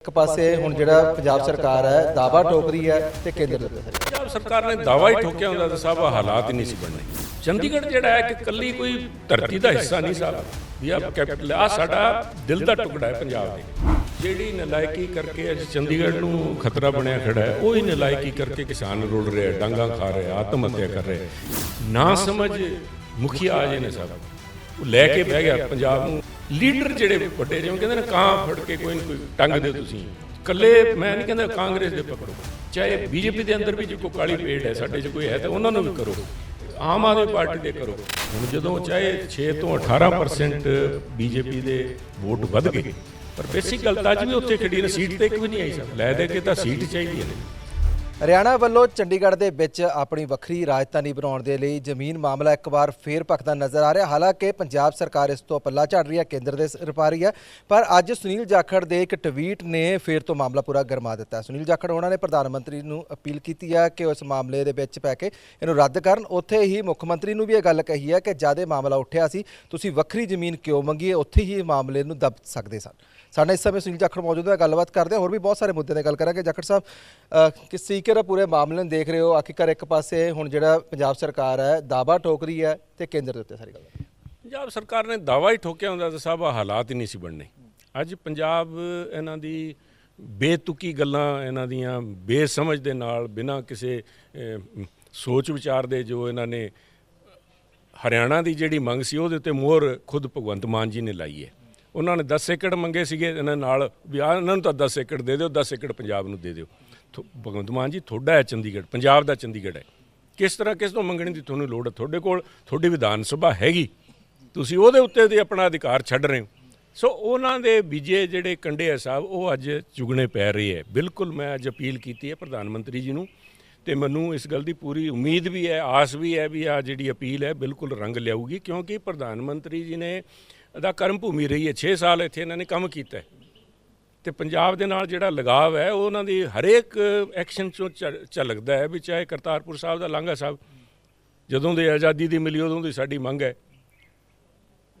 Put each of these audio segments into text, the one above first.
ਇੱਕ ਪਾਸੇ ਹੁਣ ਜਿਹੜਾ ਪੰਜਾਬ ਸਰਕਾਰ ਹੈ ਦਾਵਾ ਠੋਕ ਰਹੀ ਹੈ ਤੇ ਕੇਂਦਰ ਦੇ ਉੱਤੇ। ਪੰਜਾਬ ਸਰਕਾਰ ਨੇ ਦਾਵਾ ਹੀ ਠੋਕਿਆ ਹੁੰਦਾ ਤਾਂ ਸਭ ਹਾਲਾਤ ਹੀ ਨਹੀਂ ਸੀ ਬਣਨੇ ਚੰਡੀਗੜ੍ਹ ਜਿਹੜਾ ਹੈ ਕਿ ਕੱਲੀ ਕੋਈ ਧਰਤੀ ਦਾ ਹਿੱਸਾ ਨਹੀਂ ਸਾਹਿਬ ਵੀ ਆ ਕੈਪੀਟਲ ਆ ਸਾਡਾ ਦਿਲ ਦਾ ਟੁਕੜਾ ਹੈ ਪੰਜਾਬ ਦੇ। ਜਿਹੜੀ ਨਲਾਇਕੀ ਕਰਕੇ ਅੱਜ ਚੰਡੀਗੜ੍ਹ ਨੂੰ ਖਤਰਾ ਬਣਿਆ ਖੜਾ ਹੈ, ਉਹ ਹੀ ਨਲਾਇਕੀ ਕਰਕੇ ਕਿਸਾਨ ਰੁਲ ਰਿਹਾ ਡਾਂਗਾ ਖਾ ਰਿਹਾ ਆਤਮ ਹੱਤਿਆ ਕਰ ਰਿਹਾ ਨਾ ਸਮਝ ਮੁਖੀਆ ਆ ਜੇ ਨੇ ਸਭ। ਉਹ ਲੈ ਕੇ ਬਹਿ ਗਿਆ, ਪੰਜਾਬ ਨੂੰ ਲੀਡਰ ਜਿਹੜੇ ਵੱਡੇ ਜਿਵੇਂ ਕਹਿੰਦੇ ਨੇ, ਕਾਂ ਫੜ ਕੇ ਕੋਈ ਨਾ ਕੋਈ ਟੰਗ ਦੇ ਤੁਸੀਂ। ਕੱਲੇ ਮੈਂ ਨਹੀਂ ਕਹਿੰਦਾ ਕਾਂਗਰਸ ਦੇ ਪਕੜੋ। ਚਾਹੇ ਬੀਜੇਪੀ ਦੇ ਅੰਦਰ ਵੀ ਜੇ ਕੋਈ ਕਾਲੀ ਪੇੜ ਹੈ, ਸਾਡੇ 'ਚ ਕੋਈ ਹੈ, ਤਾਂ ਉਹਨਾਂ ਨੂੰ ਵੀ ਕਰੋ। ਆਮ ਆਦਮੀ ਪਾਰਟੀ ਦੇ ਕਰੋ। ਹੁਣ ਜਦੋਂ ਚਾਹੇ 6 ਤੋਂ 18% ਬੀਜੇਪੀ ਦੇ ਵੋਟ ਵੱਧ ਗਏ, ਪਰ ਬੇਸਿਕ ਗੱਲ ਤਾਂ ਅੱਜ ਵੀ ਉੱਥੇ ਖੜੀ ਨੇ, ਸੀਟ ਤੇ ਇੱਕ ਵੀ ਨਹੀਂ ਆਈ ਸਰ। ਲੈ ਦੇ ਕੇ ਤਾਂ ਸੀਟ ਚਾਹੀਦੀ ਹੈ। ਹਰਿਆਣਾ ਵੱਲੋਂ ਚੰਡੀਗੜ੍ਹ ਦੇ ਵਿੱਚ ਆਪਣੀ ਵੱਖਰੀ ਰਾਜਧਾਨੀ ਬਣਾਉਣ ਦੇ ਲਈ ਜ਼ਮੀਨ ਮਾਮਲਾ ਇੱਕ ਵਾਰ ਫੇਰ ਭਖਦਾ ਨਜ਼ਰ ਆ ਰਿਹਾ। ਹਾਲਾਂਕਿ ਪੰਜਾਬ ਸਰਕਾਰ ਇਸ ਤੋਂ ਪੱਲਾ ਝੜ ਰਹੀ ਹੈ, ਕੇਂਦਰ ਦੇ ਸਿਰ ਪਾ ਰਹੀ ਹੈ, ਪਰ ਅੱਜ ਸੁਨੀਲ ਜਾਖੜ ਦੇ ਇੱਕ ਟਵੀਟ ਨੇ ਫੇਰ ਤੋਂ ਮਾਮਲਾ ਪੂਰਾ ਗਰਮਾ ਦਿੱਤਾ। ਸੁਨੀਲ ਜਾਖੜ, ਉਹਨਾਂ ਨੇ ਪ੍ਰਧਾਨ ਮੰਤਰੀ ਨੂੰ ਅਪੀਲ ਕੀਤੀ ਹੈ ਕਿ ਉਸ ਮਾਮਲੇ ਦੇ ਵਿੱਚ ਪੈ ਕੇ ਇਹਨੂੰ ਰੱਦ ਕਰਨ। ਉੱਥੇ ਹੀ ਮੁੱਖ ਮੰਤਰੀ ਨੂੰ ਵੀ ਇਹ ਗੱਲ ਕਹੀ ਹੈ ਕਿ ਜਦ ਇਹ ਮਾਮਲਾ ਉੱਠਿਆ ਸੀ, ਤੁਸੀਂ ਵੱਖਰੀ ਜ਼ਮੀਨ ਕਿਉਂ ਮੰਗੀ ਉੱਥੇ ਹੀ ਇਹ ਮਾਮਲੇ ਨੂੰ ਦਬ ਸਕਦੇ ਸਨ। ਸਾਡੇ ਇਸ ਸਮੇਂ ਸੁਨੀਲ ਜਾਖੜ ਮੌਜੂਦ ਹੈ, ਗੱਲਬਾਤ ਕਰਦੇ ਹਾਂ। ਹੋਰ ਵੀ ਬਹੁਤ ਸਾਰੇ ਮੁੱਦਿਆਂ ਤੇ ਗੱਲ ਕਰਾਂਗੇ। ਜਾਖੜ ਸਾਹਿਬ ਕਿਸ ਤਰੀਕੇ ਨਾਲ ਪੂਰੇ ਮਾਮਲੇ ਨੂੰ ਦੇਖ ਰਹੇ ਹੋ? ਆਖਿਰਕਾਰ ਇੱਕ ਪਾਸੇ ਹੁਣ ਜਿਹੜਾ ਪੰਜਾਬ ਸਰਕਾਰ ਹੈ ਦਾਵਾ ਠੋਕ ਰਹੀ ਹੈ ਤੇ ਕੇਂਦਰ ਦੇ ਉੱਤੇ ਸਾਰੀ ਗੱਲ। ਪੰਜਾਬ ਸਰਕਾਰ ਨੇ ਦਾਵਾ ਹੀ ਠੋਕਿਆ ਹੁੰਦਾ ਤਾਂ ਸਭ ਹਾਲਾਤ ਹੀ ਨਹੀਂ ਸੀ ਬਣਨੇ। ਅੱਜ ਪੰਜਾਬ ਇਹਨਾਂ ਦੀ ਬੇਤੁਕੀ ਗੱਲਾਂ ਇਹਨਾਂ ਦੀਆਂ ਬੇਸਮਝ ਦੇ ਨਾਲ ਬਿਨਾਂ ਕਿਸੇ ਸੋਚ ਵਿਚਾਰ ਦੇ ਜੋ ਇਹਨਾਂ ਨੇ ਹਰਿਆਣਾ ਦੀ ਜਿਹੜੀ ਮੰਗ ਸੀ, ਉਹਦੇ ਉੱਤੇ ਮੋਹਰ ਖੁਦ ਭਗਵੰਤ ਮਾਨ ਜੀ ਨੇ ਲਾਈ ਹੈ। ਉਹਨਾਂ ਨੇ 10 ਏਕੜ ਮੰਗੇ ਸੀਗੇ ਇਹਨਾਂ ਨਾਲ, ਵੀ ਆਹ ਇਹਨਾਂ ਨੂੰ ਤਾਂ 10 ਏਕੜ ਦੇ ਦਿਓ 10 ਏਕੜ ਪੰਜਾਬ ਨੂੰ ਦੇ ਦਿਓ। ਥੋ- ਭਗਵੰਤ ਮਾਨ ਜੀ, ਤੁਹਾਡਾ ਹੈ ਚੰਡੀਗੜ੍ਹ, ਪੰਜਾਬ ਦਾ ਚੰਡੀਗੜ੍ਹ ਹੈ। ਕਿਸ ਤਰ੍ਹਾਂ, ਕਿਸ ਤੋਂ ਮੰਗਣ ਦੀ ਤੁਹਾਨੂੰ ਲੋੜ ਹੈ? ਤੁਹਾਡੇ ਕੋਲ ਤੁਹਾਡੀ ਵਿਧਾਨ ਸਭਾ ਹੈਗੀ। ਤੁਸੀਂ ਉਹਦੇ ਉੱਤੇ ਦੇ ਆਪਣਾ ਅਧਿਕਾਰ ਛੱਡ ਰਹੇ ਹੋ। ਸੋ ਉਹਨਾਂ ਦੇ ਬੀਜੇ ਜਿਹੜੇ ਕੰਡੇ ਆ ਸਾਹਿਬ, ਉਹ ਅੱਜ ਚੁਗਣੇ ਪੈ ਰਹੇ ਹੈ। ਬਿਲਕੁਲ ਮੈਂ ਅੱਜ ਅਪੀਲ ਕੀਤੀ ਹੈ ਪ੍ਰਧਾਨ ਮੰਤਰੀ ਜੀ ਨੂੰ, ਤੇ ਮੈਨੂੰ ਇਸ ਗੱਲ ਦੀ ਪੂਰੀ ਉਮੀਦ ਵੀ ਹੈ, ਆਸ ਵੀ ਹੈ ਵੀ ਆ ਜਿਹੜੀ ਅਪੀਲ ਹੈ, ਬਿਲਕੁਲ ਰੰਗ ਲਿਆਊਗੀ, ਕਿਉਂਕਿ ਪ੍ਰਧਾਨ ਮੰਤਰੀ ਜੀ ਨੇ ਦਾ ਕਰਮ ਭੂਮੀ ਰਹੀ ਹੈ 6 ਸਾਲ ਇੱਥੇ ਇਹਨਾਂ ਨੇ ਕੰਮ ਕੀਤਾ ਹੈ। ਤੇ ਪੰਜਾਬ ਦੇ ਨਾਲ ਜਿਹੜਾ ਲਗਾਵ ਹੈ, ਉਹ ਉਹਨਾਂ ਦੀ ਹਰੇਕ ਐਕਸ਼ਨ ਚੋਂ ਝ- ਝਲਕਦਾ ਹੈ ਵੀ ਚਾਹੇ ਕਰਤਾਰਪੁਰ ਸਾਹਿਬ ਦਾ ਲਾਂਘਾ ਸਾਹਿਬ, ਜਦੋਂ ਦੀ ਆਜ਼ਾਦੀ ਦੀ ਮਿਲੀ, ਉਦੋਂ ਦੀ ਸਾਡੀ ਮੰਗ ਹੈ।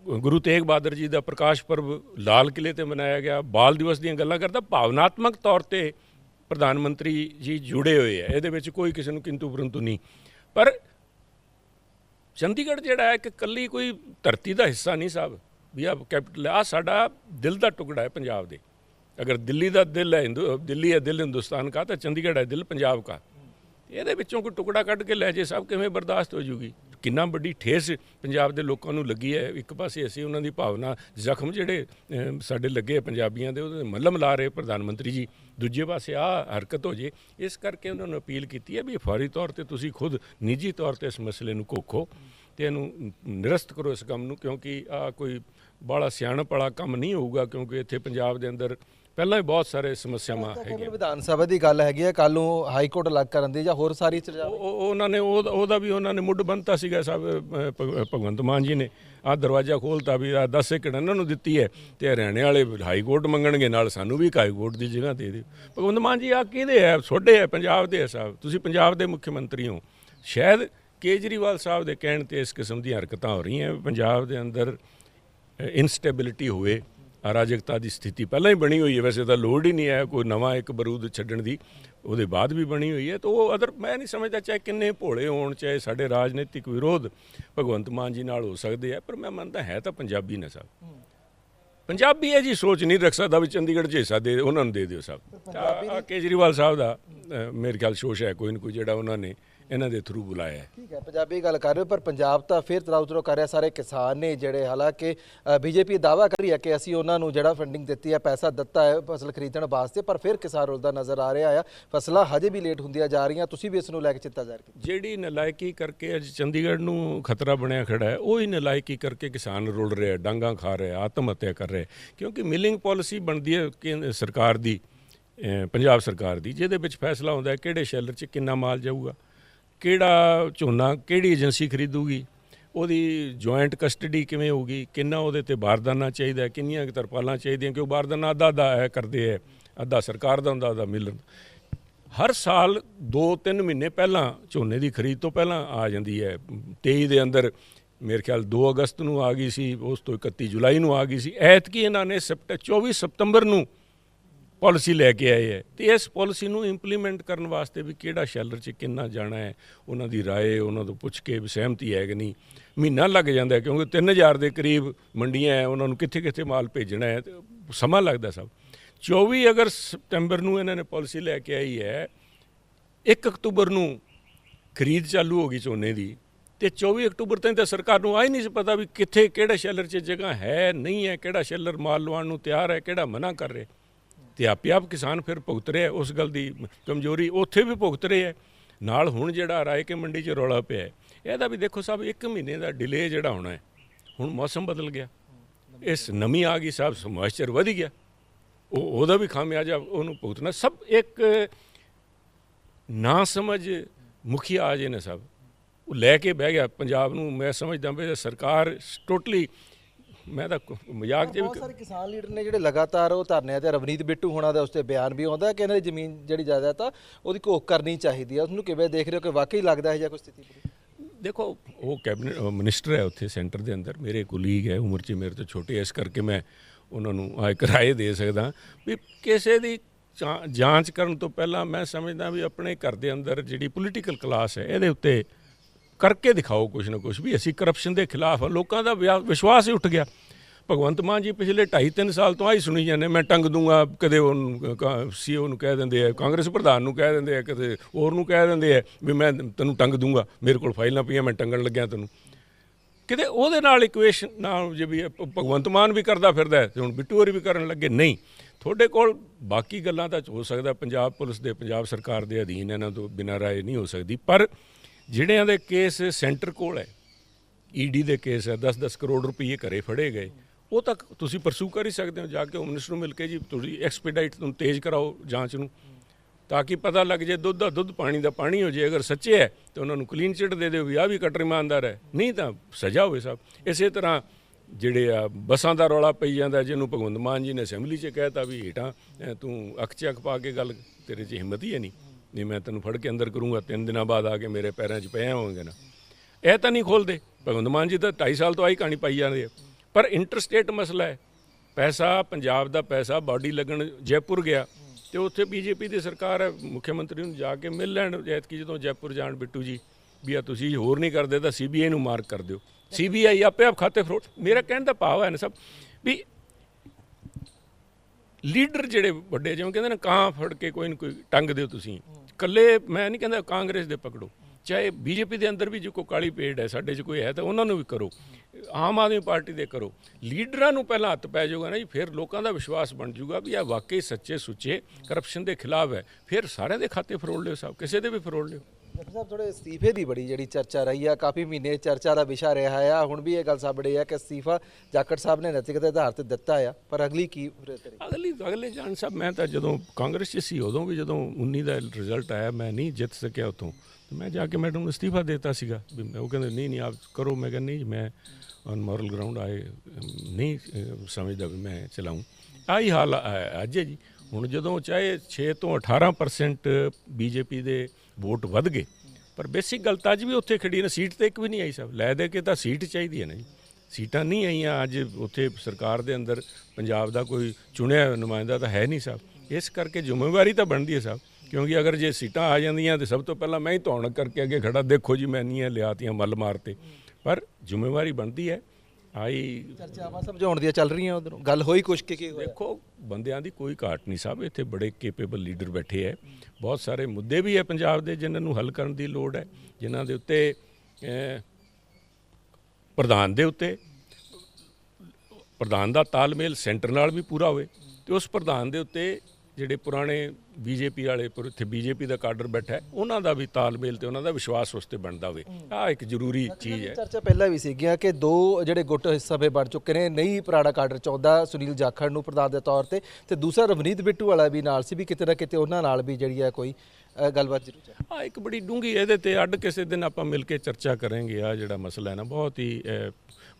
ਗੁਰੂ ਤੇਗ ਬਹਾਦਰ ਜੀ ਦਾ ਪ੍ਰਕਾਸ਼ ਪਰਬ ਲਾਲ ਕਿਲੇ ਤੇ ਮਨਾਇਆ ਗਿਆ। ਬਾਲ ਦਿਵਸ ਦੀਆਂ ਗੱਲਾਂ ਕਰਦਾ, ਭਾਵਨਾਤਮਕ ਤੌਰ ਤੇ ਪ੍ਰਧਾਨ ਮੰਤਰੀ ਜੀ ਜੁੜੇ ਹੋਏ ਆ ਇਹਦੇ ਵਿੱਚ ਕੋਈ ਕਿਸੇ ਨੂੰ ਕਿੰਤੂ ਪਰੰਤੂ ਨਹੀਂ। ਪਰ ਚੰਡੀਗੜ੍ਹ ਜਿਹੜਾ ਹੈ ਕਿ ਕੱਲੀ ਕੋਈ ਧਰਤੀ ਦਾ ਹਿੱਸਾ ਨਹੀਂ ਸਾਹਿਬ। ਵੀ ਆ ਕੈਪੀਟਲ ਆ ਸਾਡਾ ਦਿਲ ਦਾ ਟੁਕੜਾ ਹੈ ਪੰਜਾਬ ਦੇ। ਅਗਰ ਦਿੱਲੀ ਦਾ ਦਿਲ ਹੈ ਹਿੰਦੂ, ਦਿੱਲੀ ਹੈ ਦਿਲ ਹਿੰਦੁਸਤਾਨ ਦਾ ਤਾਂ ਚੰਡੀਗੜ੍ਹ ਹੈ ਦਿਲ ਪੰਜਾਬ ਦਾ ਇਹਦੇ ਵਿੱਚੋਂ ਕੋਈ ਟੁਕੜਾ ਕੱਢ ਕੇ ਲੈ ਜੇ, ਸਭ ਕਿਵੇਂ ਬਰਦਾਸ਼ਤ ਹੋ ਜੂਗੀ? ਕਿੰਨਾ ਵੱਡੀ ਠੇਸ ਪੰਜਾਬ ਦੇ ਲੋਕਾਂ ਨੂੰ ਲੱਗੀ ਹੈ। ਇੱਕ ਪਾਸੇ ਅਸੀਂ ਉਹਨਾਂ ਦੀ ਭਾਵਨਾ, ਜ਼ਖਮ ਜਿਹੜੇ ਸਾਡੇ ਲੱਗੇ ਪੰਜਾਬੀਆਂ ਦੇ, ਉਹਦੇ ਮੱਲਮ ਲਾ ਰਹੇ ਪ੍ਰਧਾਨ ਮੰਤਰੀ ਜੀ। ਦੂਜੇ ਪਾਸੇ ਆ ਹਰਕਤ ਹੋ ਜੇ, ਇਸ ਕਰਕੇ ਉਹਨਾਂ ਨੂੰ ਅਪੀਲ ਕੀਤੀ ਹੈ ਵੀ ਫੌਰੀ ਤੌਰ ਤੇ ਤੁਸੀਂ ਖੁਦ ਨਿੱਜੀ ਤੌਰ ਤੇ ਇਸ ਮਸਲੇ ਨੂੰ ਕੋਖੋ ਤੇ ਇਹਨੂੰ ਨਿਰਸਤ ਕਰੋ ਇਸ ਕੰਮ ਨੂੰ, ਕਿਉਂਕਿ ਆ ਕੋਈ ਬੜਾ ਸਿਆਣਪ ਵਾਲਾ ਕੰਮ ਨਹੀਂ ਹੋਊਗਾ ਕਿਉਂਕਿ ਇੱਥੇ ਪੰਜਾਬ ਦੇ ਅੰਦਰ ਪਹਿਲਾਂ ਹੀ ਬਹੁਤ ਸਾਰੇ ਸਮੱਸਿਆਵਾਂ ਹੈਗੀਆਂ। ਵਿਧਾਨ ਸਭਾ ਦੀ ਗੱਲ ਹੈਗੀ ਹੈ ਕੱਲ ਨੂੰ ਹਾਈ ਕੋਰਟ ਅਲੱਗ ਕਰਨ ਦੀ ਜਾਂ ਹੋਰ ਸਾਰੀ ਚਰਚਾ ਉਹ- ਉਹ- ਉਹਨਾਂ ਨੇ ਉਹ ਉਹਦਾ ਵੀ ਉਹਨਾਂ ਨੇ ਮੁੱਢ ਬੰਨਤਾ ਸੀਗਾ ਸਭ ਭਗਵੰਤ ਮਾਨ ਜੀ ਨੇ। ਆ ਦਰਵਾਜ਼ਾ ਖੋਲਤਾ ਵੀ ਆ 10 ਏਕੜ ਇਹਨਾਂ ਨੂੰ ਦਿੱਤੀ ਹੈ ਤੇ ਹਰਿਆਣੇ ਵਾਲੇ ਹਾਈ ਕੋਰਟ ਮੰਗਣਗੇ ਨਾਲ ਸਾਨੂੰ ਵੀ ਹਾਈ ਕੋਰਟ ਦੀ ਜਗ੍ਹਾ ਦੇ ਦਿਓ। ਭਗਵੰਤ ਮਾਨ ਜੀ ਆ ਕਿਹਦੇ ਹੈ? ਛੋਡੇ ਹੈ ਪੰਜਾਬ ਦੇ ਹੈ ਸਾਹਿਬ। ਤੁਸੀਂ ਪੰਜਾਬ ਦੇ ਮੁੱਖ ਮੰਤਰੀ ਹੋ। ਸ਼ਾਇਦ ਕੇਜਰੀਵਾਲ ਸਾਹਿਬ ਦੇ ਕਹਿਣ ਤੇ ਇਸ ਕਿਸਮ ਦੀਆਂ ਹਰਕਤਾਂ ਹੋ ਰਹੀਆਂ ਪੰਜਾਬ ਦੇ ਅੰਦਰ ਇਨਸਟੇਬਿਲਿਟੀ ਹੋਵੇ ਅਰਾਜਕਤਾ ਦੀ ਸਥਿਤੀ ਪਹਿਲਾਂ ਹੀ ਬਣੀ ਹੋਈ ਹੈ ਵੈਸੇ ਤਾਂ ਲੋੜ ਹੀ ਨਹੀਂ ਹੈ ਕੋਈ ਨਵਾਂ ਇੱਕ ਬਰੂਦ ਛੱਡਣ ਦੀ ਉਹਦੇ ਬਾਅਦ ਵੀ ਬਣੀ ਹੋਈ ਹੈ ਤਾਂ ਉਹ ਅਦਰ ਮੈਂ ਨਹੀਂ ਸਮਝਦਾ ਚਾਹੇ ਕਿੰਨੇ ਭੋਲੇ ਹੋਣ ਚਾਹੇ ਸਾਡੇ ਰਾਜਨੀਤਿਕ ਵਿਰੋਧ ਭਗਵੰਤ ਮਾਨ ਜੀ ਨਾਲ ਹੋ ਸਕਦੇ ਆ ਪਰ ਮੈਂ ਮੰਨਦਾ ਹੈ ਤਾਂ ਪੰਜਾਬੀ ਨੇ ਸਭ। ਪੰਜਾਬੀ ਇਹ ਜੀ ਸੋਚ ਨਹੀਂ ਰੱਖ ਸਕਦਾ ਵੀ ਚੰਡੀਗੜ੍ਹ 'ਚ ਹਿੱਸਾ ਦੇ ਉਹਨਾਂ ਨੂੰ ਦੇ ਦਿਓ ਸਭ। ਕੇਜਰੀਵਾਲ ਸਾਹਿਬ ਦਾ ਮੇਰੇ ਖਿਆਲ ਸ਼ੋਸ਼ ਹੈ ਕੋਈ ਨਾ ਕੋਈ ਜਿਹੜਾ ਉਹਨਾਂ ਨੇ ਇਹਨਾਂ ਦੇ ਥਰੂ ਬੁਲਾਇਆ ਠੀਕ ਹੈ ਪੰਜਾਬੀ ਗੱਲ ਕਰ ਰਹੇ ਹੋ ਪਰ ਪੰਜਾਬ ਤਾਂ ਫਿਰ ਤਰਾਉ ਤਰਾਉ ਕਰ ਰਿਹਾ ਸਾਰੇ ਕਿਸਾਨ ਨੇ ਜਿਹੜੇ ਹਾਲਾਂਕਿ ਬੀਜੇਪੀ ਦਾਵਾ ਕਰ ਰਹੀ ਹੈ ਕਿ ਅਸੀਂ ਉਹਨਾਂ ਨੂੰ ਜਿਹੜਾ ਫੰਡਿੰਗ ਦਿੱਤੀ ਹੈ ਪੈਸਾ ਦਿੱਤਾ ਹੈ ਫਸਲ ਖਰੀਦਣ ਵਾਸਤੇ ਪਰ ਫਿਰ ਕਿਸਾਨ ਰੁਲਦਾ ਨਜ਼ਰ ਆ ਰਿਹਾ ਆ। ਫਸਲਾਂ ਹਜੇ ਵੀ ਲੇਟ ਹੁੰਦੀਆਂ ਜਾ ਰਹੀਆਂ ਤੁਸੀਂ ਵੀ ਇਸ ਨੂੰ ਲੈ ਕੇ ਚਿੰਤਾ ਜ਼ਾਹਿਰ ਕੀਤੀ। ਜਿਹੜੀ ਨਲਾਇਕੀ ਕਰਕੇ ਅੱਜ ਚੰਡੀਗੜ੍ਹ ਨੂੰ ਖਤਰਾ ਬਣਿਆ ਖੜਾ ਹੈ ਉਹ ਹੀ ਨਲਾਇਕੀ ਕਰਕੇ ਕਿਸਾਨ ਰੁਲ ਰਿਹਾ ਡਾਂਗਾ ਖਾ ਰਿਹਾ ਆਤਮ ਹੱਤਿਆ ਕਰ ਰਿਹਾ ਕਿਉਂਕਿ ਮਿਲਿੰਗ ਪਾਲਿਸੀ ਬਣਦੀ ਹੈ ਸਰਕਾਰ ਦੀ ਪੰਜਾਬ ਸਰਕਾਰ ਦੀ ਜਿਹਦੇ ਵਿੱਚ ਫੈਸਲਾ ਹੁੰਦਾ ਹੈ ਕਿਹੜੇ ਸ਼ੈਲਰ 'ਚ ਕਿੰਨਾ ਮਾਲ ਜਾਊਗਾ। ਕਿਹੜਾ ਝੋਨਾ ਕਿਹੜੀ ਏਜੰਸੀ ਖਰੀਦੂਗੀ? ਉਹਦੀ ਜੁਆਇੰਟ ਕਸਟਡੀ ਕਿਵੇਂ ਹੋਊਗੀ? ਕਿੰਨਾ ਉਹਦੇ ਤੇ ਬਾਰਦਾਨਾ ਚਾਹੀਦਾ ਕਿੰਨੀਆਂ ਕੁ ਤਰਪਾਲਾਂ ਚਾਹੀਦੀਆਂ? ਕਿ ਉਹ ਬਾਰਦਾਨਾ ਅੱਧਾ ਅੱਧਾ ਹੈ ਕਰਦੇ ਹੈ, ਅੱਧਾ ਸਰਕਾਰ ਦਾ ਹੁੰਦਾ, ਅੱਧਾ ਮਿਲਣ। ਹਰ ਸਾਲ 2-3 ਮਹੀਨੇ ਪਹਿਲਾਂ ਝੋਨੇ ਦੀ ਖਰੀਦ ਤੋਂ ਪਹਿਲਾਂ ਆ ਜਾਂਦੀ ਹੈ। 23 ਦੇ ਅੰਦਰ ਮੇਰੇ ਖਿਆਲ 2 ਅਗਸਤ ਨੂੰ ਆ ਗਈ ਸੀ, ਉਸ ਤੋਂ 31 ਜੁਲਾਈ ਨੂੰ ਆ ਗਈ ਸੀ। ਐਤਕੀ ਇਹਨਾਂ ਨੇ ਸਪਟੈ 24 ਸਤੰਬਰ ਨੂੰ ਪਾਲਿਸੀ ਲੈ ਕੇ ਆਏ ਹੈ ਤੇ ਇਸ ਪਾਲਿਸੀ ਨੂੰ ਇੰਪਲੀਮੈਂਟ ਕਰਨ ਵਾਸਤੇ ਵੀ ਕਿਹੜਾ ਸ਼ੈਲਰ 'ਚ ਕਿੰਨਾ ਜਾਣਾ ਹੈ ਉਹਨਾਂ ਦੀ رائے ਉਹਨਾਂ ਤੋਂ ਪੁੱਛ ਕੇ ਵੀ ਸਹਿਮਤੀ ਹੈ ਕਿ ਨਹੀਂ ਮਹੀਨਾ ਲੱਗ ਜਾਂਦਾ ਹੈ ਕਿਉਂਕਿ 3000 ਦੇ ਕਰੀਬ ਮੰਡੀਆਂ ਹੈ ਉਹਨਾਂ ਨੂੰ ਕਿੱਥੇ ਕਿੱਥੇ ਮਾਲ ਭੇਜਣਾ ਹੈ ਤੇ ਸਮਾਂ ਲੱਗਦਾ ਸਭ 24 ਅਗਰ ਸਤੰਬਰ ਨੂੰ ਇਹਨਾਂ ਨੇ ਪਾਲਿਸੀ ਲੈ ਕੇ ਆਈ ਹੈ 1 ਅਕਤੂਬਰ ਨੂੰ ਖਰੀਦ ਚਾਲੂ ਹੋ ਗਈ ਝੋਨੇ ਦੀ ਤੇ 24 ਅਕਤੂਬਰ ਤਾਈਂ ਤਾਂ ਸਰਕਾਰ ਨੂੰ ਆ ਹੀ ਨਹੀਂ ਸੀ ਪਤਾ ਵੀ ਕਿੱਥੇ ਕਿਹੜਾ ਸ਼ੈਲਰ 'ਚ ਜਗ੍ਹਾ ਹੈ ਨਹੀਂ ਹੈ ਕਿਹੜਾ ਸ਼ੈਲਰ ਮਾਲ ਲਵਾਉਣ ਨੂੰ ਤਿਆਰ ਹੈ ਕਿਹੜਾ ਮਨਾ ਕਰ ਰਿਹਾ ਤੇ ਆਪੇ ਆਪ ਕਿਸਾਨ ਫਿਰ ਭੁਗਤ ਰਿਹਾ ਉਸ ਗੱਲ ਦੀ ਕਮਜ਼ੋਰੀ ਉੱਥੇ ਵੀ ਭੁਗਤ ਰਿਹਾ ਨਾਲ ਹੁਣ ਜਿਹੜਾ ਰਾਏ ਕੇ ਮੰਡੀ 'ਚ ਰੌਲਾ ਪਿਆ ਇਹਦਾ ਵੀ ਦੇਖੋ ਸਾਹਿਬ 1 ਮਹੀਨੇ ਦਾ ਡਿਲੇ ਜਿਹੜਾ ਹੋਣਾ ਹੈ, ਹੁਣ ਮੌਸਮ ਬਦਲ ਗਿਆ। ਇਸ ਨਮੀ ਆ ਗਈ ਸਾਹਿਬ ਮੋਇਸਚਰ ਵਧ ਗਿਆ। ਉਹ, ਉਹਦਾ ਵੀ ਖਾਮਿਆਜਾ ਉਹਨੂੰ ਭੁਗਤਣਾ ਸਭ ਇੱਕ ਨਾ ਸਮਝ ਮੁਖੀਆ ਆ ਜੇ ਨੇ ਸਭ। ਉਹ ਲੈ ਕੇ ਬਹਿ ਗਿਆ, ਪੰਜਾਬ ਨੂੰ ਮੈਂ ਸਮਝਦਾ ਵੀ ਸਰਕਾਰ ਟੋਟਲੀ ਮੈਂ ਤਾਂ ਕ- ਮਜ਼ਾਕ ਜੇ ਬਹੁਤ ਵੀ ਸਾਰੇ ਕਿਸਾਨ ਲੀਡਰ ਨੇ ਜਿਹੜੇ ਲਗਾਤਾਰ ਉਹ ਧਰਨਿਆਂ ਤੇ ਰਵਨੀਤ ਬਿੱਟੂ ਹੋਣਾ ਦਾ ਉਸ ਤੇ ਬਿਆਨ ਵੀ ਆਉਂਦਾ ਕਿ ਇਹਨਾਂ ਦੀ ਜ਼ਮੀਨ ਜਿਹੜੀ ਜਾਇਦਾਦ ਆ ਉਹਦੀ ਘੋਖ ਕਰਨੀ ਚਾਹੀਦੀ ਆ ਉਸ ਨੂੰ ਕਿਵੇਂ ਦੇਖ ਰਹੇ ਹੋ ਕਿ ਵਾਕਈ ਲੱਗਦਾ ਹੈ ਜਾਂ ਕੋਈ ਸਥਿਤੀ ਪੂਰੀ? ਦੇਖੋ ਉਹ ਕੈਬਨਿਟ ਅ, ਮਿਨਿਸਟਰ ਹੈ ਉੱਥੇ ਸੈਂਟਰ ਦੇ ਅੰਦਰ। ਮੇਰੇ ਕੁਲੀਗ ਹੈ ਉਮਰ 'ਚ ਮੇਰੇ ਤੋਂ ਛੋਟੇ ਇਸ ਕਰਕੇ ਮੈਂ ਉਹਨਾਂ ਨੂੰ ਆ ਇੱਕ ਰਾਏ ਦੇ ਸਕਦਾ ਵੀ ਕਿਸੇ ਦੀ ਜਾਂ- ਜਾਂਚ ਕਰਨ ਤੋਂ ਪਹਿਲਾਂ ਮੈਂ ਸਮਝਦਾ ਵੀ ਆਪਣੇ ਘਰ ਦੇ ਅੰਦਰ ਜਿਹੜੀ ਪੋਲੀਟੀਕਲ ਕਲਾਸ ਹੈ ਇਹਦੇ ਉੱਤੇ ਕਰਕੇ ਦਿਖਾਓ ਕੁਝ ਨਾ ਕੁਝ ਵੀ ਅਸੀਂ ਕਰਪਸ਼ਨ ਦੇ ਖਿਲਾਫ ਹਾਂ ਲੋਕਾਂ ਦਾ ਵਿਆ- ਵਿਸ਼ਵਾਸ ਹੀ ਉੱਠ ਗਿਆ। ਭਗਵੰਤ ਮਾਨ ਜੀ ਪਿਛਲੇ 2.5 3 ਸਾਲ ਤੋਂ ਆਹੀ ਸੁਣੀ ਜਾਂਦੇ, ਮੈਂ ਟੰਗ ਦੂੰਗਾ, ਕਦੇ ਉਹਨੂੰ ਸੀਓ ਨੂੰ ਕਹਿ ਦਿੰਦੇ ਆ, ਕਾਂਗਰਸ ਪ੍ਰਧਾਨ ਨੂੰ ਕਹਿ ਦਿੰਦੇ ਆ, ਕਦੇ ਹੋਰ ਨੂੰ ਕਹਿ ਦਿੰਦੇ ਆ ਵੀ ਮੈਂ ਤੈਨੂੰ ਟੰਗ ਦੂੰਗਾ, ਮੇਰੇ ਕੋਲ ਫਾਈਲਾਂ ਪਈਆਂ, ਮੈਂ ਟੰਗਣ ਲੱਗਿਆ ਤੈਨੂੰ। ਕਿਤੇ ਉਹਦੇ ਨਾਲ ਇਕੁਏਸ਼ਨ ਨਾਲ ਜੇ ਵੀ ਭਗਵੰਤ ਮਾਨ ਵੀ ਕਰਦਾ ਫਿਰਦਾ ਹੈ, ਤੇ ਹੁਣ ਬਿੱਟੂ ਹੋਰੀ ਵੀ ਕਰਨ ਲੱਗੇ, ਨਹੀਂ, ਤੁਹਾਡੇ ਕੋਲ ਬਾਕੀ ਗੱਲਾਂ ਤਾਂ ਹੋ ਸਕਦਾ, ਪੰਜਾਬ ਪੁਲਿਸ ਦੇ, ਪੰਜਾਬ ਸਰਕਾਰ ਦੇ ਅਧੀਨ ਇਹਨਾਂ ਤੋਂ ਬਿਨਾਂ ਰਾਏ ਨਹੀਂ ਹੋ ਸਕਦੀ, ਪਰ ਜਿਹੜਿਆਂ ਦੇ ਕੇਸ ਸੈਂਟਰ ਕੋਲ ਹੈ ਈਡੀ ਦੇ ਕੇਸ ਹੈ 10-10 ਕਰੋੜ ਰੁਪਏ ਘਰੇ ਫੜੇ ਗਏ ਉਹ ਤੱਕ ਤੁਸੀਂ ਪਰਸੂ ਕਰ ਹੀ ਸਕਦੇ ਹੋ ਜਾ ਕੇ ਹੋਮ ਮਿਨਿਸਟਰ ਨੂੰ ਮਿਲ ਕੇ ਜੀ ਤੁਸੀਂ ਐਕਸਪੀਡਾਈਟ ਨੂੰ ਤੇਜ਼ ਕਰਾਓ ਜਾਂਚ ਨੂੰ ਤਾਂ ਕਿ ਪਤਾ ਲੱਗ ਜੇ ਦੁੱਧ ਦਾ ਦੁੱਧ ਪਾਣੀ ਦਾ ਪਾਣੀ ਹੋ ਜੇ ਅਗਰ ਸੱਚੇ ਹੈ ਤਾਂ ਉਹਨਾਂ ਨੂੰ ਕਲੀਨ ਚਿੱਟ ਦੇ ਦਿਓ ਵੀ ਆ ਵੀ ਕਟਰ ਇਮਾਨਦਾਰ ਹੈ ਨਹੀਂ ਤਾਂ ਸਜ਼ਾ ਹੋਵੇ ਸਭ। ਇਸੇ ਤਰ੍ਹਾਂ ਜਿਹੜੇ ਆ ਬੱਸਾਂ ਦਾ ਰੌਲਾ ਪਈ ਜਾਂਦਾ ਜਿਹਨੂੰ ਭਗਵੰਤ ਮਾਨ ਜੀ ਨੇ ਅਸੈਂਬਲੀ 'ਚ ਕਹਿਤਾ ਵੀ ਹੇਠਾਂ ਅ, ਤੂੰ ਅੱਖ 'ਚ ਅੱਖ ਪਾ ਕੇ ਗੱਲ ਤੇਰੇ 'ਚ ਹਿੰਮਤ ਹੀ ਹੈ ਨਹੀਂ। ਨਹੀਂ ਮੈਂ ਤੈਨੂੰ ਫੜ ਕੇ ਅੰਦਰ ਕਰੂੰਗਾ ਤਿੰਨ ਦਿਨਾਂ ਬਾਅਦ ਆ ਕੇ ਮੇਰੇ ਪੈਰਾਂ 'ਚ ਪਿਆ ਹੋਵਾਂਗੇ ਨਾ। ਇਹ ਤਾਂ ਨਹੀਂ ਖੋਲਦੇ। ਭਗਵੰਤ ਮਾਨ ਜੀ ਤਾਂ 2.5 ਸਾਲ ਤੋਂ ਆਹੀ ਕਹਾਣੀ ਪਾਈ ਜਾਂਦੇ ਆ ਪਰ ਇੰਟਰਸਟੇਟ ਮਸਲਾ ਹੈ। ਪੈਸਾ ਪੰਜਾਬ ਦਾ ਪੈਸਾ ਬਾਡੀ ਲੱਗਣ ਜੈਪੁਰ ਗਿਆ ਤੇ ਉੱਥੇ ਬੀਜੇਪੀ ਦੀ ਸਰਕਾਰ ਹੈ। ਮੁੱਖ ਮੰਤਰੀ ਨੂੰ ਜਾ ਕੇ ਮਿਲ ਲੈਣ ਐਤਕੀ ਜਦੋਂ ਜੈਪੁਰ ਜਾਣ ਬਿੱਟੂ ਜੀ ਵੀ ਆ ਤੁਸੀਂ ਹੋਰ ਨਹੀਂ ਕਰਦੇ ਤਾਂ ਸੀਬੀਆਈ ਨੂੰ ਮਾਰਕ ਕਰ ਦਿਓ। ਸੀਬੀਆਈ ਆਪੇ ਆਪ ਖਾਤੇ ਫਰੋਡ ਮੇਰਾ ਕਹਿਣ ਦਾ ਭਾਵ ਹੈ ਨਾ ਸਭ ਵੀ ਲੀਡਰ ਜਿਹੜੇ ਵੱਡੇ, ਜਿਵੇਂ ਕਹਿੰਦੇ ਨੇ, ਕਾਂ ਫੜ ਕੇ ਕੋਈ ਨਾ ਕੋਈ ਟੰਗ ਦਿਓ ਤੁਸੀਂ। ਕੱਲੇ ਮੈਂ ਨਹੀਂ ਕਹਿੰਦਾ ਕਾਂਗਰਸ ਦੇ ਪਕੜੋ। ਚਾਹੇ ਬੀਜੇਪੀ ਦੇ ਅੰਦਰ ਵੀ ਜੋ ਕੋ ਕਾਲੀ ਪੇੜ ਹੈ, ਸਾਡੇ 'ਚ ਕੋਈ ਹੈ, ਤਾਂ ਉਹਨਾਂ ਨੂੰ ਵੀ ਕਰੋ। ਆਮ ਆਦਮੀ ਪਾਰਟੀ ਦੇ ਕਰੋ। ਲੀਡਰਾਂ ਨੂੰ ਪਹਿਲਾਂ ਹੱਥ ਪੈ ਜਾਊਗਾ ਨਾ ਜੀ, ਫਿਰ ਲੋਕਾਂ ਦਾ ਵਿਸ਼ਵਾਸ ਬਣ ਜਾਊਗਾ ਵੀ ਇਹ ਵਾਕਈ ਸੱਚੇ ਸੁੱਚੇ ਕਰਪਸ਼ਨ ਦੇ ਖਿਲਾਫ ਹੈ। ਫਿਰ ਸਾਰਿਆਂ ਦੇ ਖਾਤੇ ਫਰੋੜ ਲਿਓ ਸਾਹਿਬ ਕਿਸੇ ਦੇ ਵੀ ਫਰੋੜ ਲਿਓ। ਡਾਕਟਰ ਸਾਹਿਬ ਥੋੜੇ ਅਸਤੀਫੇ ਦੀ ਬੜੀ ਜਿਹੜੀ ਚਰਚਾ ਰਹੀ ਆ ਕਾਫੀ ਮਹੀਨੇ ਚਰਚਾ ਦਾ ਵਿਸ਼ਾ ਰਿਹਾ ਆ ਹੁਣ ਵੀ ਇਹ ਗੱਲ ਸਾਹਮਣੇ ਆ ਕਿ ਅਸਤੀਫਾ ਜਾਖੜ ਸਾਹਿਬ ਨੇ ਨੈਤਿਕ ਦੇ ਆਧਾਰ ਤੇ ਦਿੱਤਾ ਆ। ਪਰ ਅਗਲੀ ਕੀ ਕਰੇ ਅਗਲੀ ਅਗਲੇ ਜਾਨ ਸਾਹਿਬ ਮੈਂ ਤਾਂ ਜਦੋਂ ਕਾਂਗਰਸ 'ਚ ਸੀ ਉਦੋਂ ਵੀ ਜਦੋਂ 19 ਦਾ ਰਿਜ਼ਲਟ ਆਇਆ ਮੈਂ ਨਹੀਂ ਜਿੱਤ ਸਕਿਆ ਉਤੋਂ ਮੈਂ ਜਾ ਕੇ ਮੈਡਮ ਨੂੰ ਅਸਤੀਫਾ ਦੇਤਾ ਸੀਗਾ ਵੀ ਮੈਂ ਉਹ ਕਹਿੰਦੇ ਨਹੀਂ ਨਹੀਂ ਆਪ ਕਰੋ। ਮੈਂ ਕਹਿੰਦਾ ਨਹੀਂ ਜੀ, ਮੈਂ ਔਨ ਮੋਰਲ ਗਰਾਊਂਡ ਆਏ ਨਹੀਂ ਸਮਝਦਾ ਵੀ ਮੈਂ ਚਲਾਉਂ ਆਹੀ ਹਾਲ ਅੱਜ ਜੀ। ਹੁਣ ਜਦੋਂ ਚਾਹੇ 6 ਤੋਂ 18% ਬੀਜੇਪੀ ਦੇ ਵੋਟ ਵੱਧ ਗਏ। ਪਰ ਬੇਸਿਕ ਗੱਲ ਤਾਂ ਅੱਜ ਵੀ ਉੱਥੇ ਖੜੀ ਨੇ, ਸੀਟ ਤੇ ਇੱਕ ਵੀ ਨਹੀਂ ਆਈ ਸਾਹਿਬ ਲੈ ਦੇ ਕੇ ਤਾਂ ਸੀਟ ਚਾਹੀਦੀ ਹੈ ਨਾ ਜੀ। ਸੀਟਾਂ ਨਹੀਂ ਆਈਆਂ ਅੱਜ ਉੱਥੇ ਸਰਕਾਰ ਦੇ ਅੰਦਰ, ਪੰਜਾਬ ਦਾ ਕੋਈ ਚੁਣਿਆ ਨੁਮਾਇੰਦਾ ਤਾਂ ਹੈ ਨਹੀਂ ਸਾਹਿਬ ਇਸ ਕਰਕੇ ਜ਼ਿੰਮੇਵਾਰੀ ਤਾਂ ਬਣਦੀ ਹੈ ਸਾਹਿਬ ਕਿਉਂਕਿ ਅਗਰ ਜੇ ਸੀਟਾਂ ਆ ਜਾਂਦੀਆਂ ਤੇ ਸਭ ਤੋਂ ਪਹਿਲਾਂ ਮੈਂ ਹੀ ਧੌਣ ਕਰਕੇ ਅੱਗੇ ਖੜਾ ਦੇਖੋ ਜੀ, ਮੈਂ ਨਹੀਂ ਲਿਆਤੀਆਂ ਮੱਲ ਮਾਰਤੇ। ਪਰ ਜ਼ਿੰਮੇਵਾਰੀ ਬਣਦੀ ਹੈ। ਆਈ। ਚਰਚਾਵਾਂ ਸਮਝਾਉਣ ਦੀਆਂ ਚੱਲ ਰਹੀਆਂ ਉਧਰੋਂ। ਗੱਲ ਹੋਈ ਕੁਛ ਕਿ ਕੀ ਹੋਇਆ? ਦੇਖੋ ਬੰਦਿਆਂ ਦੀ ਕੋਈ ਘਾਟ ਨਹੀਂ ਸਾਹਿਬ। ਇੱਥੇ ਬੜੇ ਕੇਪੇਬਲ ਲੀਡਰ ਬੈਠੇ ਹੈ ਬਹੁਤ ਸਾਰੇ ਮੁੱਦੇ ਵੀ ਹੈ ਪੰਜਾਬ ਦੇ ਜਿਨ੍ਹਾਂ ਨੂੰ ਹੱਲ ਕਰਨ ਦੀ ਲੋੜ ਹੈ ਜਿਨ੍ਹਾਂ ਦੇ ਉੱਤੇ ਪ੍ਰਧਾਨ ਦੇ ਉੱਤੇ। ਪ੍ਰਧਾਨ ਦਾ ਤਾਲਮੇਲ ਸੈਂਟਰ ਨਾਲ ਵੀ ਪੂਰਾ ਹੋਵੇ ਤੇ ਉਸ ਪ੍ਰਧਾਨ ਦੇ ਉੱਤੇ ਜਿਹੜੇ ਪੁਰਾਣੇ ਬੀਜੇਪੀ ਵਾਲੇ ਪਰ ਇੱਥੇ ਬੀਜੇਪੀ ਦਾ ਕਾਡਰ ਬੈਠਾ ਹੈ ਉਹਨਾਂ ਦਾ ਵੀ ਤਾਲਮੇਲ ਤੇ ਉਹਨਾਂ ਦਾ ਵਿਸ਼ਵਾਸ ਉਸ ਤੇ ਬਣਦਾ ਹੋਵੇ। ਆ ਇੱਕ ਜ਼ਰੂਰੀ ਚੀਜ਼ ਹੈ। ਚਰਚਾ ਪਹਿਲਾਂ ਵੀ ਸੀਗੀਆਂ ਕਿ ਦੋ ਜਿਹੜੇ ਗੁੱਟ ਹਿੱਸੇ ਬਣ ਚੁੱਕੇ ਨੇ ਨਹੀਂ ਪੁਰਾਣਾ ਕਾਡਰ ਚਾਹੁੰਦਾ ਸੁਨੀਲ ਜਾਖੜ ਨੂੰ ਪ੍ਰਧਾਨ ਦੇ ਤੌਰ ਤੇ ਤੇ ਦੂਸਰਾ ਰਵਨੀਤ ਬਿੱਟੂ ਵਾਲਾ ਵੀ ਨਾਲ ਸੀ ਵੀ ਕਿਤੇ ਨਾ ਕਿਤੇ ਉਹਨਾਂ ਨਾਲ ਵੀ ਜਿਹੜੀ ਹੈ ਕੋਈ ਗੱਲਬਾਤ ਜ਼ਰੂਰ ਚੱਲ ਆ ਇੱਕ ਬੜੀ ਡੂੰਗੀ ਇਹਦੇ ਤੇ ਅੱਡ ਕਿਸੇ ਦਿਨ ਆਪਾਂ ਮਿਲ ਕੇ ਚਰਚਾ ਕਰਾਂਗੇ ਆ ਜਿਹੜਾ ਮਸਲਾ ਹੈ ਨਾ ਬਹੁਤ ਹੀ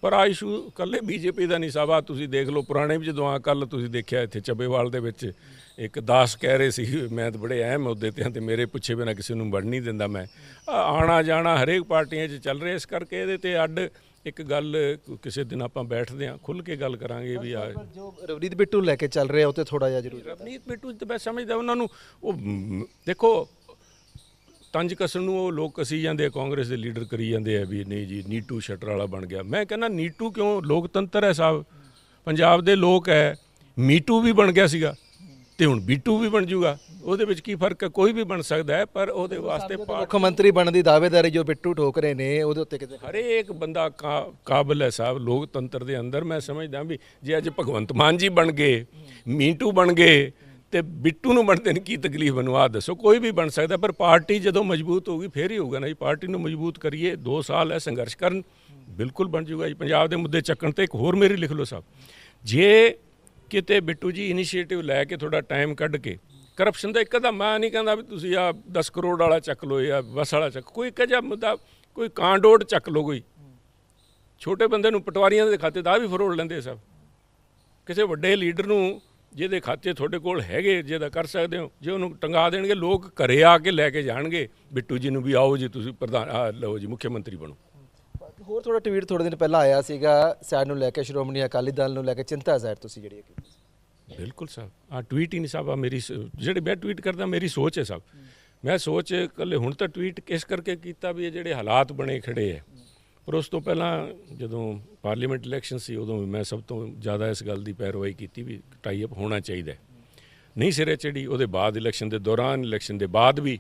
ਪਰ ਆ ਇਸ਼ੂ ਕੱਲੇ ਬੀਜੇਪੀ ਦਾ ਨਹੀਂ ਸਭਾ ਤੁਸੀਂ ਦੇਖ ਲਓ ਪੁਰਾਣੇ ਵੀ ਜਦੋਂ ਆ ਕੱਲ ਤੁਸੀਂ ਦੇਖਿਆ ਇੱਥੇ ਚੱਬੇਵਾਲ ਦੇ ਵਿੱਚ ਇੱਕ ਦਾਸ ਕਹਿ ਰਹੇ ਸੀ ਮੈਂ ਤਾਂ ਬੜੇ ਅਹਿਮ ਅਹੁਦੇ ਤੇ ਹਾਂ ਤੇ ਮੇਰੇ ਪੁੱਛੇ ਬਿਨਾਂ ਕਿਸੇ ਨੂੰ ਵੜ ਨਹੀਂ ਦਿੰਦਾ ਮੈਂ। ਆ, ਆਣਾ ਜਾਣਾ ਹਰੇਕ ਪਾਰਟੀਆਂ 'ਚ ਚੱਲ ਰਿਹਾ ਇਸ ਕਰਕੇ ਇਹਦੇ ਤੇ ਅੱਡ ਇੱਕ ਗੱਲ ਕਿਸੇ ਦਿਨ ਆਪਾਂ ਬੈਠਦੇ ਹਾਂ ਖੁੱਲ ਕੇ ਗੱਲ ਕਰਾਂਗੇ ਵੀ ਆ ਜੋ ਰਵਨੀਤ ਬਿੱਟੂ ਲੈ ਕੇ ਚੱਲ ਰਿਹਾ ਉਹ ਤੇ ਥੋੜਾ ਜਿਹਾ ਜ਼ਰੂਰ। ਰਵਨੀਤ ਬਿੱਟੂ ਤੇ ਮੈਂ ਸਮਝਦਾ ਉਹਨਾਂ ਨੂੰ ਉਹ ਦੇਖੋ ਤੰਜ ਕਸਣ ਨੂੰ ਉਹ ਲੋਕ ਕਸੀ ਜਾਂਦੇ ਆ ਕਾਂਗਰਸ ਦੇ ਲੀਡਰ ਕਰੀ ਜਾਂਦੇ ਆ ਵੀ ਨਹੀਂ ਜੀ ਨੀਟੂ ਸ਼ਟਰ ਵਾਲਾ ਬਣ ਗਿਆ। ਮੈਂ ਕਹਿੰਦਾ ਨੀਟੂ ਕਿਉਂ? ਲੋਕਤੰਤਰ ਹੈ ਸਾਹਿਬ ਪੰਜਾਬ ਦੇ ਲੋਕ ਹੈ ਮੀਟੂ ਵੀ ਬਣ ਗਿਆ ਸੀਗਾ। ਤੇ ਹੁਣ ਬੀਟੂ ਵੀ ਬਣ ਜੂਗਾ ਉਹਦੇ ਵਿੱਚ ਕੀ ਫ਼ਰਕ ਹੈ? ਕੋਈ ਵੀ ਬਣ ਸਕਦਾ ਹੈ ਪਰ ਉਹਦੇ ਵਾਸਤੇ ਮੁੱਖ ਮੰਤਰੀ ਬਣਨ ਦੀ ਦਾਅਵੇਦਾਰੀ ਜੋ ਬਿੱਟੂ ਠੋਕ ਰਹੇ ਨੇ ਉਹਦੇ ਉੱਤੇ ਕਿਤੇ ਹਰੇਕ ਬੰਦਾ ਕਾਬਲ ਹੈ ਸਾਹਿਬ ਲੋਕਤੰਤਰ ਦੇ ਅੰਦਰ। ਮੈਂ ਸਮਝਦਾ ਵੀ ਜੇ ਅੱਜ ਭਗਵੰਤ ਮਾਨ ਜੀ ਬਣ ਗਏ ਮੀਟੂ ਬਣ ਗਏ ਤੇ ਬਿੱਟੂ ਨੂੰ ਬਣਦੇ ਨੇ ਕੀ ਤਕਲੀਫ ਬਣੂ ਆ ਦੱਸੋ ਕੋਈ ਵੀ ਬਣ ਸਕਦਾ ਪਰ ਪਾਰਟੀ ਜਦੋਂ ਮਜ਼ਬੂਤ ਹੋਊਗੀ ਫੇਰ ਹੀ ਹੋਊਗਾ ਨਾ ਜੀ। ਪਾਰਟੀ ਨੂੰ ਮਜ਼ਬੂਤ ਕਰੀਏ 2 ਸਾਲ ਹੈ ਸੰਘਰਸ਼ ਕਰਨ ਬਿਲਕੁਲ ਬਣ ਜਾਊਗਾ ਜੀ। ਪੰਜਾਬ ਦੇ ਮੁੱਦੇ ਚੱਕਣ ਤੇ ਇੱਕ ਹੋਰ ਮੇਰੀ ਲਿਖ ਲਓ ਸਾਹਿਬ। ਜੇ ਕਿਤੇ ਬਿੱਟੂ ਜੀ ਇਨੀਸ਼ੀਏਟਿਵ ਲੈ ਕੇ ਥੋੜਾ ਟਾਈਮ ਕੱਢ ਕੇ ਕਰਪਸ਼ਨ ਦਾ ਇੱਕ ਅਦਾ ਮੈਂ ਨਹੀਂ ਕਹਿੰਦਾ ਵੀ ਤੁਸੀਂ ਆ 10 ਕਰੋੜ ਵਾਲਾ ਚੱਕ ਲਓ ਜਾਂ ਬਸ ਵਾਲਾ ਚੱਕ, ਕੋਈ ਇੱਕ ਜਿਹਾ ਮੁੱਦਾ, ਕੋਈ ਕਾਂਡੋੜ ਚੱਕ ਲਓ ਕੋਈ। ਛੋਟੇ ਬੰਦੇ ਨੂੰ ਪਟਵਾਰੀਆਂ ਦੇ ਖਾਤੇ ਦਾ ਵੀ ਫਰੋੜ ਲੈਂਦੇ ਸਭ। ਕਿਸੇ ਵੱਡੇ ਲੀਡਰ ਨੂੰ ਜਿਹਦੇ ਖਾਤੇ ਤੁਹਾਡੇ ਕੋਲ ਹੈਗੇ, ਜਿਹਦਾ ਕਰ ਸਕਦੇ ਹੋ, ਜੇ ਉਹਨੂੰ ਟੰਗਾ ਦੇਣਗੇ, ਲੋਕ ਘਰੇ ਆ ਕੇ ਲੈ ਕੇ ਜਾਣਗੇ, ਬਿੱਟੂ ਜੀ ਨੂੰ ਵੀ ਆਓ ਜੀ ਤੁਸੀਂ ਪ੍ਰਧਾਨ, ਆਹ ਲਓ ਜੀ ਮੁੱਖ ਮੰਤਰੀ ਬਣੋ। ਹੋਰ ਥੋੜਾ ਟਵੀਟ ਥੋੜੇ ਦਿਨ ਪਹਿਲਾਂ ਆਇਆ ਸੀਗਾ, ਸੈਡ ਨੂੰ ਲੈ ਕੇ ਸ਼੍ਰੋਮਣੀ ਅਕਾਲੀ ਦਲ ਨੂੰ ਲੈ ਕੇ ਚਿੰਤਾ ਜ਼ਾਹਿਰ ਤੁਸੀਂ ਜਿਹੜੀ ਕੀਤੀ ਬਿਲਕੁਲ ਸਾਹਿਬ ਆ ਟਵੀਟ ਹੀ ਨਹੀਂ ਸਾਹਿਬ ਆ ਮੇਰੀ ਸ- ਜਿਹੜੇ ਮੈਂ ਟਵੀਟ ਕਰਦਾ, ਮੇਰੀ ਸੋਚ ਹੈ ਸਾਹਿਬ ਮੈਂ ਸੋਚ ਕੱਲੇ ਹੁਣ ਤਾਂ ਟਵੀਟ ਕਿਸ ਕਰਕੇ ਕੀਤਾ ਵੀ ਇਹ ਜਿਹੜੇ ਹਾਲਾਤ ਬਣੇ ਖੜੇ ਹੈ। ਪਰ ਉਸ ਤੋਂ ਪਹਿਲਾਂ ਜਦੋਂ ਪਾਰਲੀਮੈਂਟ ਇਲੈਕਸ਼ਨ ਸੀ, ਉਦੋਂ ਵੀ ਮੈਂ ਸਭ ਤੋਂ ਜ਼ਿਆਦਾ ਇਸ ਗੱਲ ਦੀ ਪੈਰਵਾਈ ਕੀਤੀ ਵੀ ਟਾਈ ਅਪ ਹੋਣਾ ਚਾਹੀਦਾ ਨਹੀਂ ਸਿਰੇ ਚੜੀ ਉਹਦੇ ਬਾਅਦ ਇਲੈਕਸ਼ਨ ਦੇ ਦੌਰਾਨ ਇਲੈਕਸ਼ਨ ਦੇ ਬਾਅਦ ਵੀ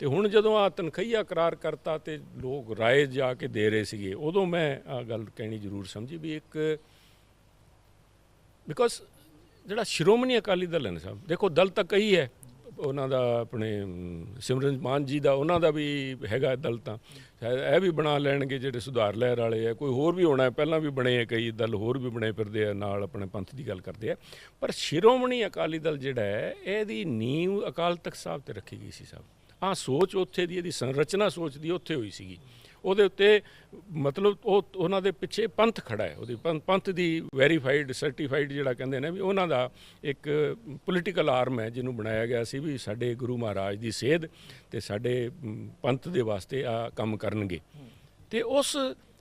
ਤੇ ਹੁਣ ਜਦੋਂ ਆ ਤਨਖਈਆ ਕਰਾਰ ਕਰਤਾ ਤੇ ਲੋਕ ਰਾਏ ਜਾ ਕੇ ਦੇ ਰਹੇ ਸੀਗੇ, ਉਦੋਂ ਮੈਂ ਆ ਗੱਲ ਕਹਿਣੀ ਜ਼ਰੂਰ ਸਮਝੀ ਵੀ ਇੱਕ ਬਿਕੋਜ਼ ਜਿਹੜਾ ਸ਼੍ਰੋਮਣੀ ਅਕਾਲੀ ਦਲ ਹੈ ਨਾ ਸਾਹਿਬ, ਦੇਖੋ ਦਲ ਤਾਂ ਕਈ ਹੈ, ਉਹਨਾਂ ਦਾ ਆਪਣੇ ਸਿਮਰਨ ਮਾਨ ਜੀ ਦਾ, ਉਹਨਾਂ ਦਾ ਵੀ ਹੈਗਾ ਦਲ ਤਾਂ, ਸ਼ਾਇਦ ਇਹ ਵੀ ਬਣਾ ਲੈਣਗੇ ਜਿਹੜੇ ਸੁਧਾਰ ਲਹਿਰ ਵਾਲੇ ਆ, ਕੋਈ ਹੋਰ ਵੀ ਹੋਣਾ ਪਹਿਲਾਂ ਵੀ ਬਣੇ ਆ ਕਈ ਦਲ, ਹੋਰ ਵੀ ਬਣੇ ਫਿਰਦੇ ਆ, ਨਾਲ ਆਪਣੇ ਪੰਥ ਦੀ ਗੱਲ ਕਰਦੇ ਆ, ਪਰ ਸ਼੍ਰੋਮਣੀ ਅਕਾਲੀ ਦਲ ਜਿਹੜਾ ਹੈ, ਇਹਦੀ ਨੀਂਵ ਅਕਾਲ ਤਖਤ ਸਾਹਿਬ ਤੇ ਰੱਖੀ ਗਈ ਸੀ ਸਾਹਿਬ। ਆ ਸੋਚ ਉੱਥੇ ਦੀ ਇਹਦੀ ਸੰਰਚਨਾ ਸੋਚ ਦੀ ਉੱਥੇ ਹੋਈ ਸੀਗੀ। ਉਹਦੇ ਉੱਤੇ ਮਤਲਬ ਉਹ ਉਹਨਾਂ ਦੇ ਪਿੱਛੇ ਪੰਥ ਖੜਾ ਹੈ, ਉਹਦੀ ਪੰਥ- ਪੰਥ ਦੀ ਵੈਰੀਫਾਈਡ ਸਰਟੀਫਾਈਡ ਜਿਹੜਾ ਕਹਿੰਦੇ ਨੇ ਵੀ ਉਹਨਾਂ ਦਾ ਇੱਕ ਪੋਲੀਟੀਕਲ ਆਰਮ ਹੈ ਜਿਹਨੂੰ ਬਣਾਇਆ ਗਿਆ ਸੀ ਵੀ ਸਾਡੇ ਗੁਰੂ ਮਹਾਰਾਜ ਦੀ ਸੇਧ ਤੇ ਸਾਡੇ ਪੰਥ ਦੇ ਵਾਸਤੇ ਆ ਕੰਮ ਕਰਨਗੇ। ਤੇ ਉਸ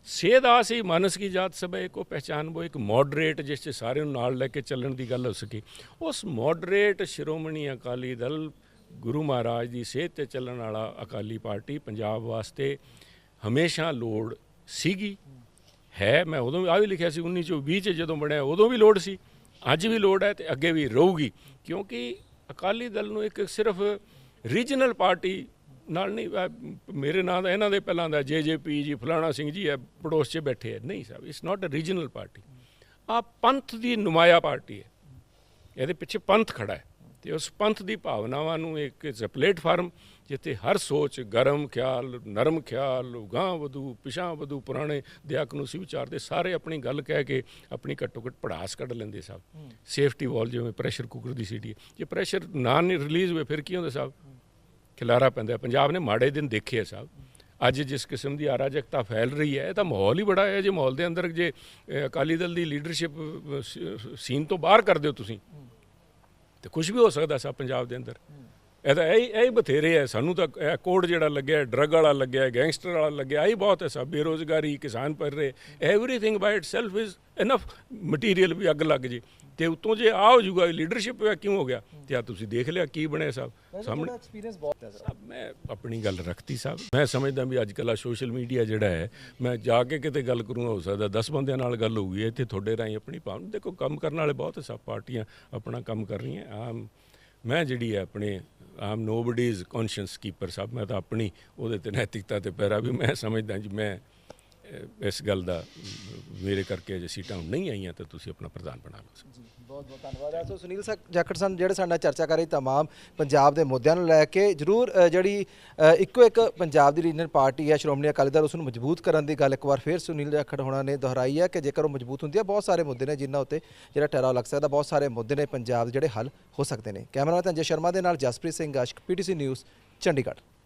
ਸੇਧ ਆ ਸੀ ਮਾਨਸ ਕੀ ਜਾਤ ਸਭਾ ਕੋ ਪਹਿਚਾਨ ਉਹ ਇੱਕ ਮੋਡਰੇਟ ਜਿਸ 'ਚ ਸਾਰਿਆਂ ਨੂੰ ਨਾਲ ਲੈ ਕੇ ਚੱਲਣ ਦੀ ਗੱਲ ਹੋ ਸਕੀ। ਉਸ ਮੋਡਰੇਟ ਸ਼੍ਰੋਮਣੀ ਅਕਾਲੀ ਦਲ ਗੁਰੂ ਮਹਾਰਾਜ ਦੀ ਸੇਧ ਤੇ ਚੱਲਣ ਵਾਲਾ ਅਕਾਲੀ ਪਾਰਟੀ ਪੰਜਾਬ ਵਾਸਤੇ ਹਮੇਸ਼ਾ ਲੋੜ ਸੀਗੀ। ਹੈ, ਮੈਂ ਉਦੋਂ ਵੀ ਆ ਵੀ ਲਿਖਿਆ ਸੀ 1920 ਚ ਜਦੋਂ ਬਣਿਆ, ਉਦੋਂ ਵੀ ਲੋੜ ਸੀ। ਅੱਜ ਵੀ ਲੋੜ ਹੈ ਤੇ ਅੱਗੇ ਵੀ ਰਹੂਗੀ, ਕਿਉਂਕਿ ਅਕਾਲੀ ਦਲ ਨੂੰ ਇੱਕ ਸਿਰਫ ਰੀਜਨਲ ਪਾਰਟੀ ਨਾਲ ਨਹੀਂ ਮੇਰੇ ਨਾਂ ਦਾ, ਇਹਨਾਂ ਦੇ ਪਹਿਲਾਂ ਦਾ ਜੇਜੇਪੀ ਜੀ ਫਲਾਣਾ ਸਿੰਘ ਜੀ ਹੈ, ਪੜੋਸ 'ਚ ਬੈਠੇ ਹੈ। ਨਹੀਂ ਸਾਹਿਬ it's not a regional party ਆ ਪੰਥ ਦੀ ਨੁਮਾਇਆ ਪਾਰਟੀ ਹੈ। ਇਹਦੇ ਪਿੱਛੇ ਪੰਥ ਖੜਾ ਹੈ। ਤੇ ਉਸ ਪੰਥ ਦੀ ਭਾਵਨਾਵਾਂ ਨੂੰ ਇੱਕ ਪਲੇਟਫਾਰਮ ਜਿੱਥੇ ਹਰ ਸੋਚ ਗਰਮ ਖਿਆਲ ਨਰਮ ਖਿਆਲ ਗਾਂ ਵਧੂ ਪਿਛਾਂ ਵਧੂ ਪੁਰਾਣੇ ਦਿਆਕ ਨੂੰ ਸੀ ਵਿਚਾਰਦੇ ਸਾਰੇ ਆਪਣੀ ਗੱਲ ਕਹਿ ਕੇ ਆਪਣੀ ਘੱਟੋ ਘੱਟ ਪੜਾਸ ਕੱਢ ਲੈਂਦੇ ਸਾਹਿਬ ਸੇਫਟੀ ਵਾਲ ਜਿਵੇਂ ਪ੍ਰੈਸ਼ਰ ਕੁੱਕਰ ਦੀ ਸੀਟੀ ਹੈ। ਜੇ ਪ੍ਰੈਸ਼ਰ ਨਾ ਨਹੀਂ ਰਿਲੀਜ਼ ਹੋਵੇ ਫਿਰ ਕੀ ਹੁੰਦਾ ਸਾਹਿਬ ਖਿਲਾਰਾ ਪੈਂਦਾ। ਪੰਜਾਬ ਨੇ ਮਾੜੇ ਦਿਨ ਦੇਖੇ ਆ ਸਾਹਿਬ ਅੱਜ ਜਿਸ ਕਿਸਮ ਦੀ ਅਰਾਜਕਤਾ ਫੈਲ ਰਹੀ ਹੈ ਇਹ ਤਾਂ ਮਾਹੌਲ ਹੀ ਬੜਾ ਹੈ। ਜੇ ਮਾਹੌਲ ਦੇ ਅੰਦਰ ਜੇ ਅਕਾਲੀ ਦਲ ਦੀ ਲੀਡਰਸ਼ਿਪ ਸੀਨ ਤੋਂ ਬਾਹਰ ਕਰ ਦਿਓ ਤੁਸੀਂ ਤੇ ਕੁਝ ਵੀ ਹੋ ਸਕਦਾ ਸਾ ਪੰਜਾਬ ਦੇ ਅੰਦਰ। ਇਹ ਤਾਂ ਇਹ ਇਹ ਬਥੇਰੇ ਹੈ ਸਾਨੂੰ ਤਾਂ ਇਹ ਕੋਡ ਜਿਹੜਾ ਲੱਗਿਆ ਡਰਗ ਵਾਲਾ ਲੱਗਿਆ ਗੈਂਗਸਟਰ ਵਾਲਾ ਲੱਗਿਆ ਇਹ ਬਹੁਤ ਹੈ ਸਭ। ਬੇਰੋਜ਼ਗਾਰੀ ਕਿਸਾਨ ਪਰ ਰਹੇ। Everything by itself is enough material ਵੀ ਅੱਗ ਲੱਗ ਜੇ। ਤੇ ਉਤੋਂ ਜੇ ਆ ਹੋ ਜਾਊਗਾ ਲੀਡਰਸ਼ਿਪ ਕਿਉਂ ਹੋ ਗਿਆ? ਤੇ ਆ ਤੁਸੀਂ ਦੇਖ ਲਿਆ ਕੀ ਬਣਿਆ ਸਭ। ਸਾਹਮਣੇ ਐਕਸਪੀਰੀਅੰਸ ਬਹੁਤ ਹੈ ਸਾਹਿਬ ਮੈਂ ਆਪਣੀ ਗੱਲ ਰੱਖਤੀ ਸਾਹਿਬ ਮੈਂ ਸਮਝਦਾ ਵੀ ਅੱਜ ਕੱਲ੍ਹ ਆ ਸੋਸ਼ਲ ਮੀਡੀਆ ਜਿਹੜਾ ਹੈ ਮੈਂ ਜਾ ਕੇ ਕਿਤੇ ਗੱਲ ਕਰੂੰਗਾ ਹੋ ਸਕਦਾ 10 ਬੰਦਿਆਂ ਨਾਲ ਗੱਲ ਹੋਊਗੀ। ਇੱਥੇ ਤੁਹਾਡੇ ਰਾਹੀਂ ਆਪਣੀ ਭਾਵਨਾ ਦੇਖੋ ਕੰਮ ਕਰਨ ਵਾਲੇ ਬਹੁਤ ਸਭ ਪਾਰਟੀਆਂ ਆਪਣਾ ਕੰਮ ਕਰ ਰਹੀਆਂ। ਆਮ ਮੈਂ ਜਿਹੜੀ ਹੈ ਆਪਣੇ ਆਮ ਨੋਬਡੀਜ਼ ਕੌਨਸ਼ੀਅਸ ਕੀਪਰ ਸਾਹਿਬ ਮੈਂ ਤਾਂ ਆਪਣੀ ਉਹਦੇ ਤੇ ਨੈਤਿਕਤਾ ਤੇ ਪੈਰਾ ਵੀ ਮੈਂ ਸਮਝਦਾ ਜੀ, ਮੈਂ ਇਸ ਗੱਲ ਦਾ ਅਮ, ਮੇਰੇ ਕਰਕੇ ਜੇ ਸੀਟਾਂ ਹੁਣ ਨਹੀਂ ਆਈਆਂ ਤਾਂ ਤੁਸੀਂ ਆਪਣਾ ਪ੍ਰਧਾਨ ਬਣਾ ਲਓ ਜੀ ਬਹੁਤ ਬਹੁਤ ਧੰਨਵਾਦ ਹੈ ਸੋ ਸੁਨੀਲ ਸਕ ਜਾਖੜ ਸਨ ਜਿਹੜੇ ਸਾਡੇ ਨਾਲ ਚਰਚਾ ਕਰ ਰਹੀ तमाम ਪੰਜਾਬ ਦੇ ਮੁੱਦਿਆਂ ਨੂੰ ਲੈ ਕੇ ਜਰੂਰ ਅ, ਜਿਹੜੀ ਅ, ਇੱਕੋ ਇੱਕ ਪੰਜਾਬ ਦੀ ਰੀਜਨਲ ਪਾਰਟੀ ਹੈ ਸ਼੍ਰੋਮਣੀ ਅਕਾਲੀ ਦਲ ਉਸ ਨੂੰ ਮਜ਼ਬੂਤ ਕਰਨ ਦੀ ਗੱਲ ਇੱਕ ਵਾਰ ਫਿਰ ਸੁਨੀਲ ਜਾਖੜ ਹੋਣਾ ਨੇ ਦੁਹਰਾਈ ਹੈ ਕਿ ਜੇਕਰ ਉਹ ਮਜ਼ਬੂਤ ਹੁੰਦੀ ਹੈ ਬਹੁਤ ਸਾਰੇ ਮੁੱਦੇ ਨੇ ਜਿਨ੍ਹਾਂ ਉੱਤੇ ਜਿਹੜਾ ਠਹਿਰਾਅ ਲੱਗ ਸਕਦਾ ਬਹੁਤ ਸਾਰੇ ਮੁੱਦੇ ਨੇ ਪੰਜਾਬ ਦੇ ਜਿਹੜੇ ਹੱਲ ਹੋ ਸਕਦੇ ਨੇ ਕੈਮਰਾਮੈਨ ਅੰਜੇ ਸ਼ਰਮਾ ਦੇ ਨਾਲ ਜਸਪ੍ਰੀਤ ਸਿੰਘ ਆਸ਼ਕ ਪੀਟੀਸੀ ਨਿਊਜ਼ ਚੰਡੀਗੜ੍ਹ